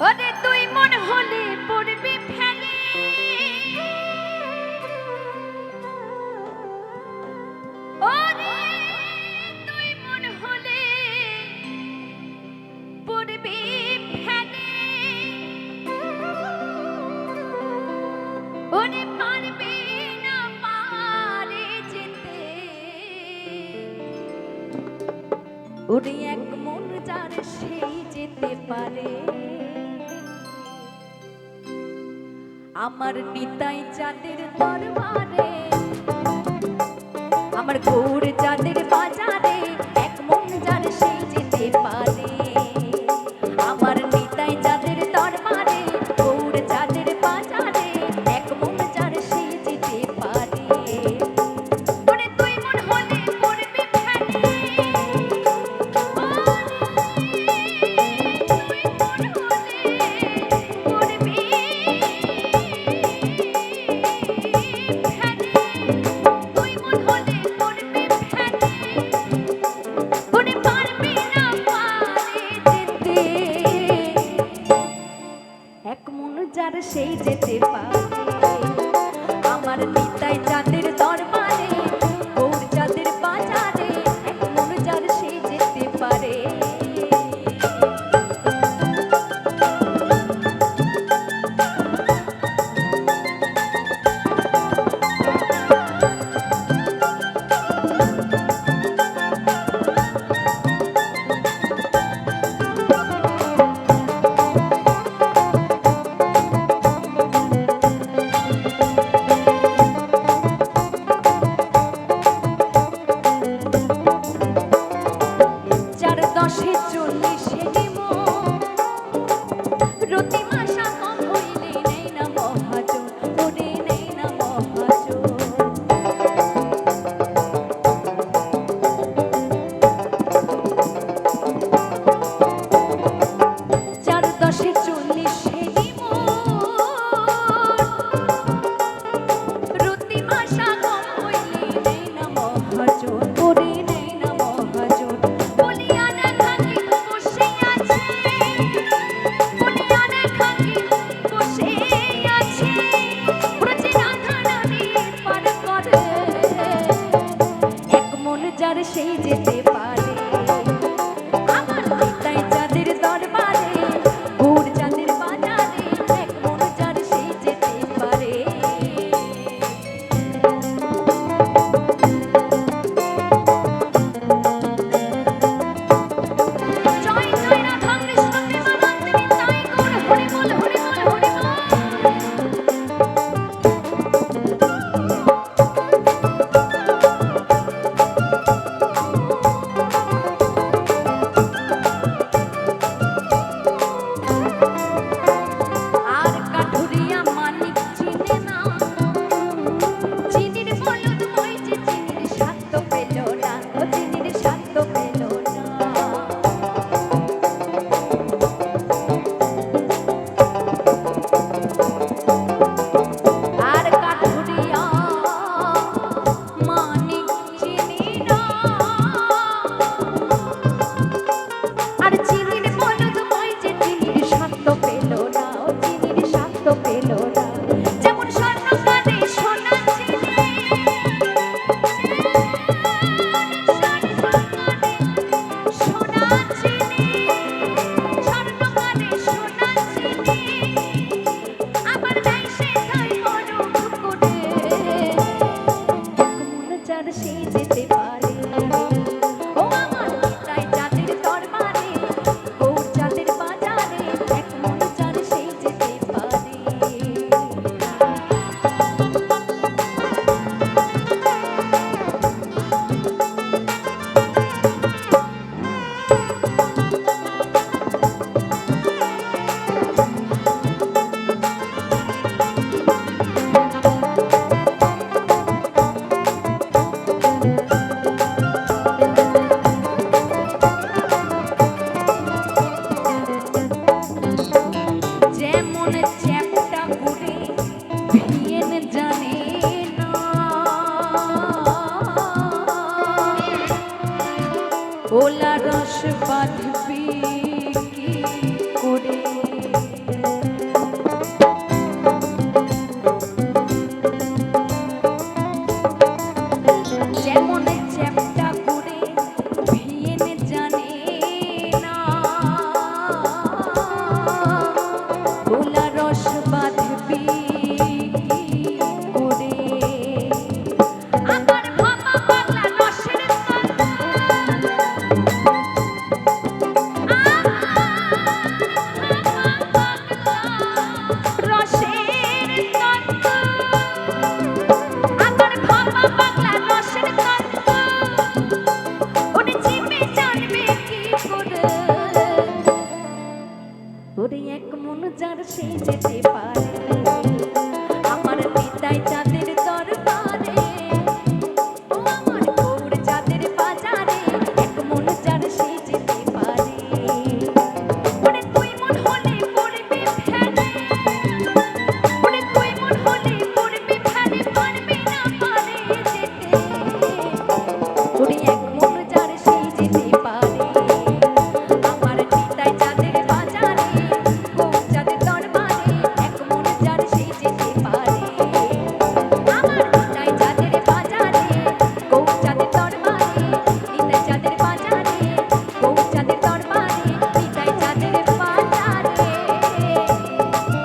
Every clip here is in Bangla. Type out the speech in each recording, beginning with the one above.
ওরে তুই মন হলে পড়বি ফেলে। মন হলে পড়বি ফেলে। ওরে পারবি না পারে যেতে। এক মন যার সেই যেতে পারে। আমার নিতাই চাঁদের দরবারে। আমার গৌর সেই যেতে পারে। যার সেই যেতে পারে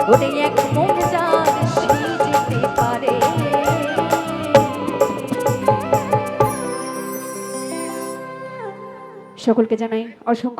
ওরে এক মন যার সকলকে জানাই অসংখ্য